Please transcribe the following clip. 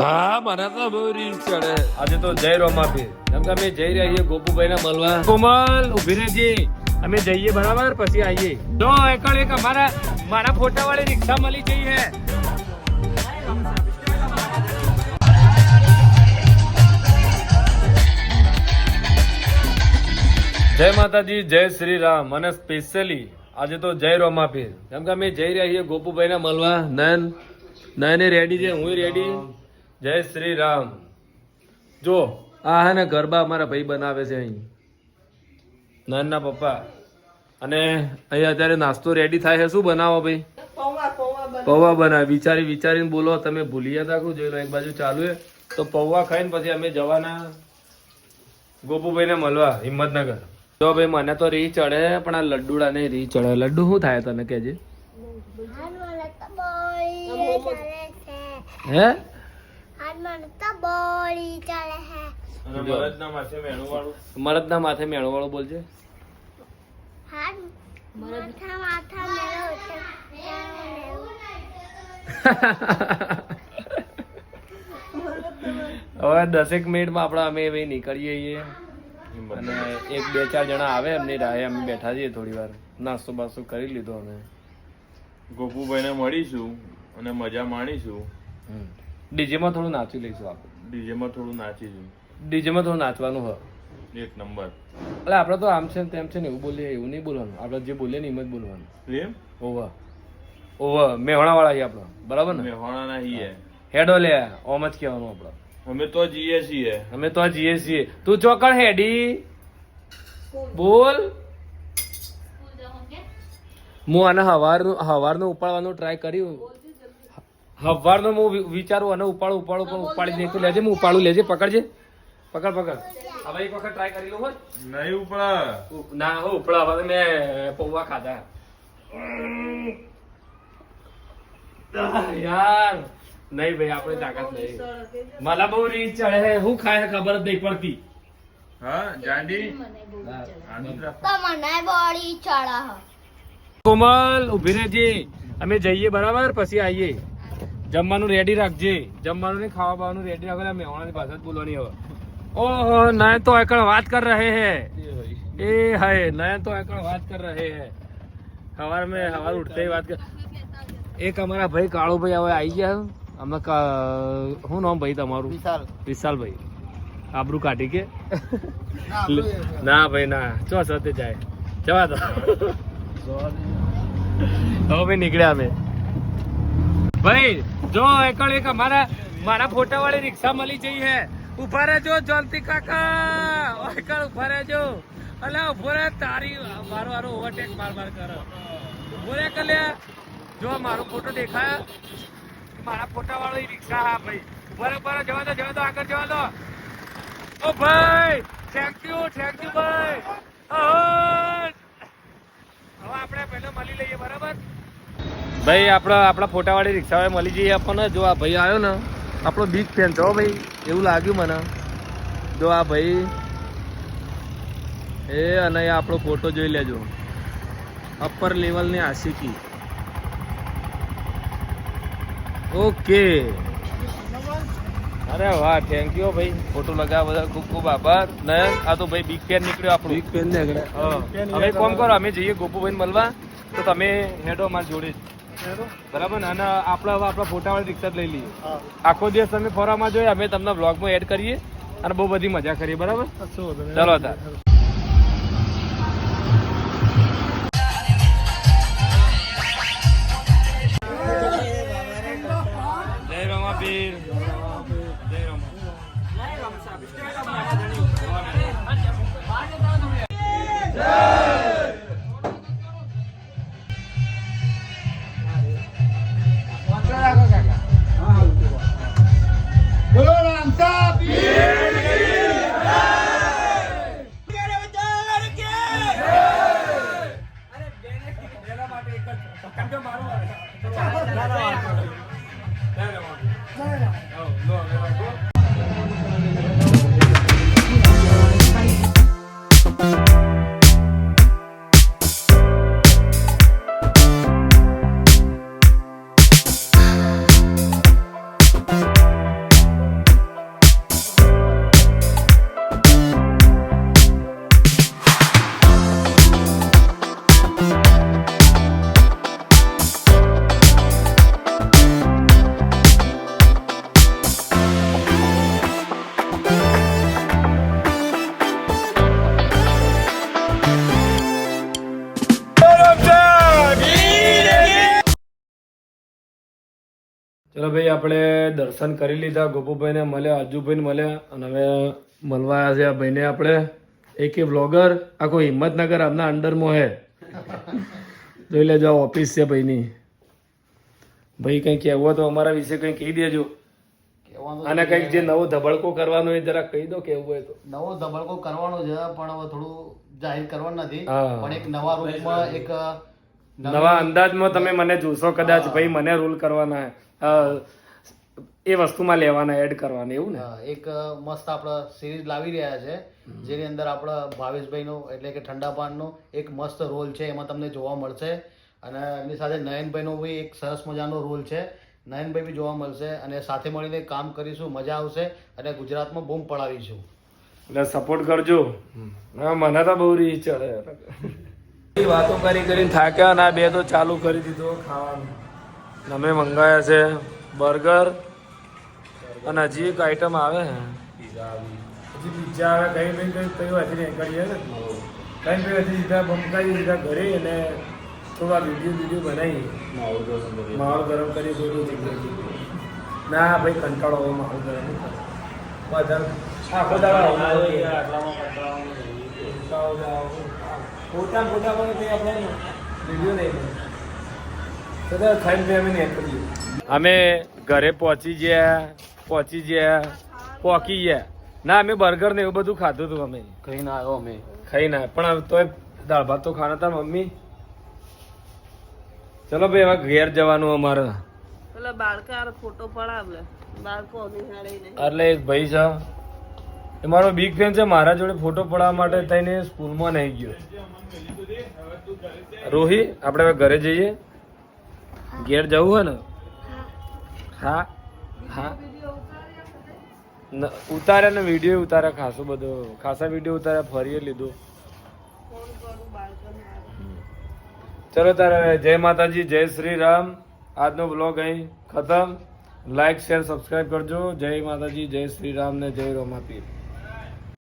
હા મને તો બહુ રીત ચડે. આજે તો જય રોમાપીર. કેમ કે અમે જઈ રહ્યા છીએ ગોપુભાઈ ના મળવા. કોમલ ઊભી રહેજે. અમે જઈએ બરાબર પછી આવીએ. જો એકડ એક અમારા મારા ફોટા વાળી રિક્ષા મળી ગઈ હે જય માતાજી જય શ્રી રામ અને સ્પેશિયલી આજે તો જય રોમાપીર. કેમ કે અમે જઈ રહ્યા છીએ ગોપુભાઈ ના મળવા. નયન નયને રેડી છે? હું રેડી જય શ્રી રામ. જો આ હે ને ગરબા અમારા ભાઈ બનાવે છે અહીં. નાના પપ્પા. અને અહીં અત્યારે નાસ્તો રેડી થાય છે. શું બનાવો ભાઈ? પૌવા બનાવે. વિચારી વિચારીને બોલો તમે ભૂલી ગયા તા જોઈ લો એક બાજુ ચાલુ છે. તો પૌવા ખાઈને પછી અમે જવાના ગોપુભાઈને મળવા હિંમતનગર. જો ભાઈ મને તો રી ચડે પણ આ લડ્ડુડા નહીં રી ચડે. લડ્ડુ શું થાય તને કેજે હે? મરદના માથે મેળો વાળું બોલજે હવે દસેક મિનિટમાં આપણે અમે એ નીકળીએ છીએ. અને એક બે ચાર જણા આવે એમની રાહે અમે બેઠા છીએ થોડી વાર. નાસ્તો બાસ્તો કરી લીધો અમે. ગોપુભાઈને મળીશું અને મજા માણીશું. ડીજેમાં થોડું નાચી લઈશું આપણે. ડીજેમાં થોડું નાચીશું ડીજેમાં થોડું નાચવાનું હોય. એક નંબર. એટલે આપણે તો આમ છે ને તેમ છે ને એવું બોલીએ એવું નહીં બોલવાનું. આપણે જે બોલીએ ને એમ જ બોલવાનું. એમ? ઓવા. ઓવા. મેહોણા વાળા છીએ આપણે. બરાબર ને? મેહોણાના હીએ હેડો લે ઓમ જ કહેવાનું આપણે. અમે તો જીએ છીએ. અમે તો આ જઈએ છીએ. તું ચોકડ હેડી. બોલ. હું આને હવારનું હવારનું ઉપાડવાનું ટ્રાય કર્યું. હવારનું હું વિચારું અને ઉપાડું ઉપાડું પણ ઉપાડી નહીં તો લેજે હું ઉપાડું લેજે પકડજે. પકડ પકડ. હવે એક વખત ટ્રાય કરી લો હોય નહીં ઉપડા. ના હો ઉપડા. હવે મેં પૌવા ખાધા. યાર નહીં ભાઈ આપણે તાકાત નહીં. મને બહુ રીત ચડે છે. શું ખાય ખબર જ નહીં પડતી. હા જાંડી? આનંદ બોડી ચડા કોમલ ઊભી રહેજે. અમે જઈએ બરાબર પછી આવીએ. જમવાનું રેડી રાખજે. જમવાનું નહીં ખાવા બાવાનું રેડી રાખો મેવાણાની ભાષા બોલવાની હવે. ઓહો નયન તો એકણ વાત કર રહે હે. એ હાય નયન તો એકણ વાત કર રહે હે. સવાર મેં સવાર ઉઠતે વાત કર એક અમારા ભાઈ કાળુ ભાઈ હવે આવી ગયા અમે શું નામ ભાઈ તમારું? વિશાલ. ભાઈ આબરૂ કાઢી કે? ના ભાઈ ના. ચો સતે જાય. જવા દો. હવે નીકળ્યા અમે. ભાઈ જો એકળ એક અમારા, મારા ફોટા વાળી રિક્ષા મળી જઈ હે. ઊભા રહેજો જલ્દી કાકા. એકળ ઊભા રહેજો. અલે ઊભો રહે, તારી, મારો મારો ઓવરટેક માર માર કરો. ઊભો રે કલ્યા. જો મારો ફોટો દેખાય. મારા ફોટા વાળી રિક્ષા, હા ભાઈ. ઊભા રે ઊભા જવા દો જવા દો, આગળ જવા દો. ઓ ભાઈ થેન્ક યુ થેન્ક યુ ભાઈ. હવે આપણે પહેલો મળી લઈએ, બરાબર? ભાઈ આપણા આપણા ફોટાવાળી રિક્ષાવાળા મળી જઈએ આપણને. જો આ ભાઈ આવ્યો ને આપણો બિગ ફેન છો ભાઈ. એવું લાગ્યું મને. જો આ ભાઈ એ અને આપણો ફોટો જોઈ લેજો. અપર લેવલની આશિકી. ઓકે અરે વાહ થેન્ક યુ ભાઈ. ફોટો લગાવ બધા ખૂબ ખૂબ આભાર. ને આ તો ભાઈ બિગ ફેન નીકળ્યો આપણો. બિગ ફેન હવે કોમ કરો અમે જઈએ ગોપુભાઈ મળવા. તો તમે હેડો અમારી જોડે બરાબર ને? અને આપણે હવે આપણા ફોટાવાળી રિક્ષા લઈ લઈએ. આખો દિવસ તમે ફોરામાં જોઈએ અમે તમને બ્લોગમાં એડ કરીએ અને બહુ બધી મજા કરીએ બરાબર? ચલો તાર. કેમ કે મારો જય રામ ચલો ભાઈ આપણે દર્શન કરી લીધા. ગોપુભાઈને મળ્યા અજુભાઈને મળ્યા અને હવે મળવા આવ્યા છે આ ભાઈને આપણે. એક વ્લોગર આખો હિંમતનગર આમના અંડરમાં હે. જોઈ લેજો આ ઓફિસ છે ભાઈની. ભાઈ કંઈ કહેવું તો અમારા વિશે કંઈ કહી દેજો. અને કંઈક જે નવો ધબડકો કરવાનો એ જરા કહી દો કેવું હોય તો. નવો ધબડકો કરવાનો છે પણ હવે થોડું જાહેર કરવાનું નથી. પણ એક નવા રૂપમાં એક નવા અંદાજમાં તમે મને જોશો કદાચ ભાઈ મને રૂલ કરવાના અ, એ વસ્તુમાં લેવાના એડ કરવાના એવું ને? એક મસ્ત આપણે સિરીઝ લાવી રહ્યા છે જેની અંદર આપણા ભાવેશભાઈનો એટલે કે ઠંડા પાનનો એક મસ્ત રોલ છે એમાં તમને જોવા મળશે. અને એમની સાથે નયનભાઈનો બી એક સરસ મજાનો રોલ છે. નયનભાઈ બી જોવા મળશે અને સાથે મળીને કામ કરીશું મજા આવશે અને ગુજરાતમાં બૂમ પડાવીશું. એટલે સપોર્ટ કરજો. હા મને તો બહુ રીચ ચડે. વાતો કરી કરીને થાક્યા ના બે તો ચાલુ કરી દીધો ખાવાનું. અમે મંગાયા છે બર્ગર અને હજી એક આઈટમ આવે હજી પિઝા આવે કઈ કઈ કઈ કયું હજી નીકળીએ ને? કઈ કઈ હજી સીધા બંકાઈ સીધા ઘરે અને થોડા વીડિયો વીડિયો બનાવી. માહોલ ગરમ કરી થોડું ના ભાઈ કંટાળો આવે માહોલ ગરમ નહીં. બધા આખો દાડો. ફોટા ફોટા પણ આપણે વીડિયો નહીં અમે ઘરે પહોંચી ગયા પહોંચી ગયા પહોંચી ગયા. ના અમે બર્ગર ને એવું બધું ખાધું હતું અમે. કઈ ના આવ્યો અમે. ખાઈ ના પણ હવે તોય દાળ ભાત તો ખાના હતા મમ્મી. ચલો ભાઈ હવે ઘેર જવાનું અમારે. પેલા બાળકા ફોટો પડાવે બાળકો એટલે એક ભાઈ છે એ મારો બિગ ફેન છે મારા જોડે ફોટો પડાવવા માટે થઈને સ્કૂલમાં નહીં ગયો. રોહી આપણે હવે ઘરે જઈએ. ઘેર જવું હોય ને? હા હા. ઉતારે ને વીડિયો ઉતારે, ખાસો બધો, ખાસા વીડિયો ઉતારે, ફરીએ લીધું. ચલો તારે, જય માતાજી, જય શ્રી રામ આજનો બ્લોગ અહીં ખતમ. લાઈક શેર સબસ્ક્રાઈબ કરજો. જય માતાજી, જય શ્રી રામ ને જય રોમાપીર.